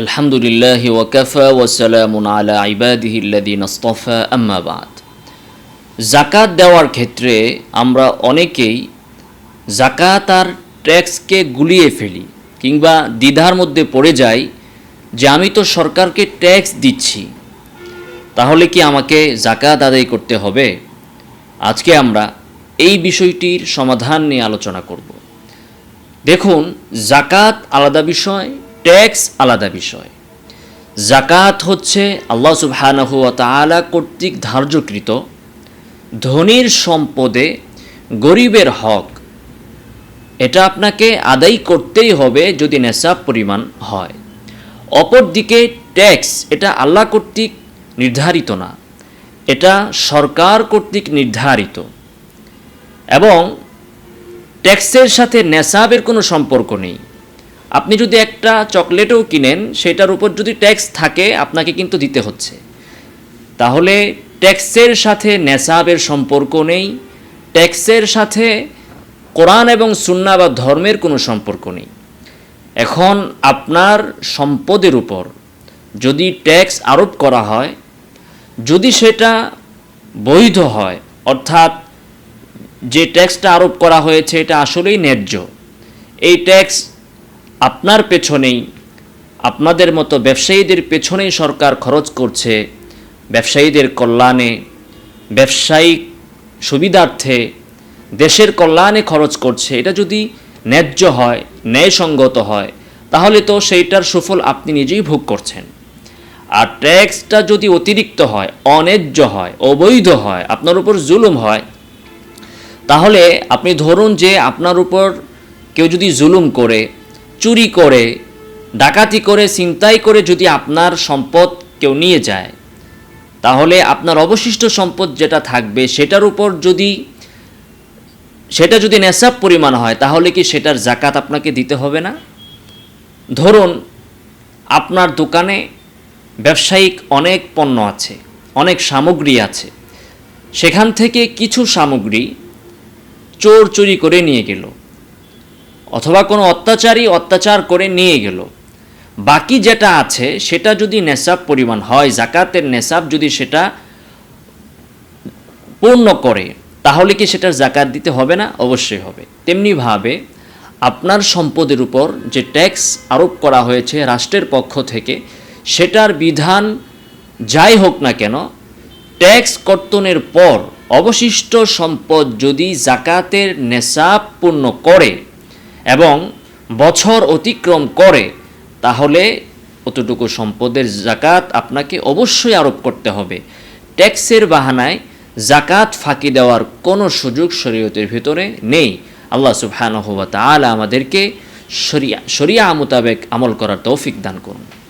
الحمد لله وكفى وسلام على عباده الذين اصطفى أما بعد জাকাত দেওয়ার ক্ষেত্রে আমরা অনেকেই জাকাত আর ট্যাক্সকে গুলিয়ে ফেলি কিংবা দ্বিধার মধ্যে পড়ে যাই যে আমি তো সরকারকে ট্যাক্স দিচ্ছি তাহলে কি আমাকে জাকাত আদায় করতে হবে আজকে আমরা এই বিষয়টির সমাধান নিয়ে আলোচনা করব দেখুন জাকাত আলাদা বিষয় ট্যাক্স আলাদা বিষয়। জাকাত হচ্ছে আল্লাহ সুবহানাহু তাআলা কর্তৃক ধার্যকৃত ধনীর সম্পদে গরিবের হক। এটা আপনাকে আদায় করতেই হবে যদি নেশাব পরিমাণ হয়। অপরদিকে ট্যাক্স এটা আল্লাহ কর্তৃক নির্ধারিত না, এটা সরকার কর্তৃক নির্ধারিত। এবং ট্যাক্সের সাথে নেশাবের কোনো সম্পর্ক নেই। আপনি যদি একটা চকলেটও কিনেন, সেটার উপর যদি ট্যাক্স থাকে, আপনাকে কিন্তু দিতে হচ্ছে। তাহলে ট্যাক্সের সাথে নেশাবের সম্পর্ক নেই, ট্যাক্সের সাথে কোরআন এবং সুন্না বা ধর্মের কোনো সম্পর্ক নেই। এখন আপনার সম্পদের উপর যদি ট্যাক্স আরোপ করা হয়, যদি সেটা বৈধ হয়, অর্থাৎ যে ট্যাক্সটা আরোপ করা হয়েছে, এটা আসলেই ন্যায্য, এই ট্যাক্স আপনার পেছনেই, আপনাদের মতো ব্যবসায়ীদের পেছনেই সরকার খরচ করছে। ব্যবসায়ীদের কল্যাণে, ব্যবসায়িক সুবিধার্থে দেশের কল্যাণে খরচ করছে। এটা যদি ন্যায্য হয়, ন্যায়সঙ্গত হয়, তাহলে তো সেইটার সুফল আপনি নিজেই ভোগ করছেন। আর ট্যাক্সটা যদি অতিরিক্ত হয়, অন্যায্য হয়, অবৈধ হয়, আপনার উপর জুলুম হয়, তাহলে আপনি ধরুন যে আপনার উপর কেউ যদি জুলুম করে চুরি করে, ডাকাতি করে, ছিনতাই করে যদি আপনার সম্পদ কেউ নিয়ে যায়, তাহলে আপনার অবশিষ্ট সম্পদ যেটা থাকবে সেটার উপর যদি, সেটা যদি নেশাব পরিমাণ হয়, তাহলে কি সেটার জাকাত আপনাকে দিতে হবে না? ধরুন, আপনার দোকানে ব্যবসায়িক অনেক পণ্য আছে, অনেক সামগ্রী আছে, সেখান থেকে কিছু সামগ্রী চোর চুরি করে নিয়ে গেল। অথবা কোনো অত্যাচারী অত্যাচার করে নিয়ে গেল। বাকি যেটা আছে, সেটা যদি নেশাব পরিমাণ হয়, জাকাতের নেশাব যদি সেটা পূর্ণ করে, তাহলে কি সেটার জাকাত দিতে হবে না? অবশ্যই হবে। তেমনিভাবে আপনার সম্পদের উপর যে ট্যাক্স আরোপ করা হয়েছে রাষ্ট্রের পক্ষ থেকে, সেটার বিধান যাই হোক না কেন, ট্যাক্স কর্তনের পর অবশিষ্ট সম্পদ যদি জাকাতের নেশাব পূর্ণ করে এবং বছর অতিক্রম করে, তাহলে অতটুকু সম্পদের জাকাত আপনাকে অবশ্যই আরোপ করতে হবে। ট্যাক্সের বাহানায় জাকাত ফাঁকি দেওয়ার কোনো সুযোগ শরীয়তের ভিতরে নেই। আল্লাহ সুবহানাহু ওয়া তাআলা আমাদেরকে শরিয়া শরিয়া মোতাবেক আমল করার তৌফিক দান করুন।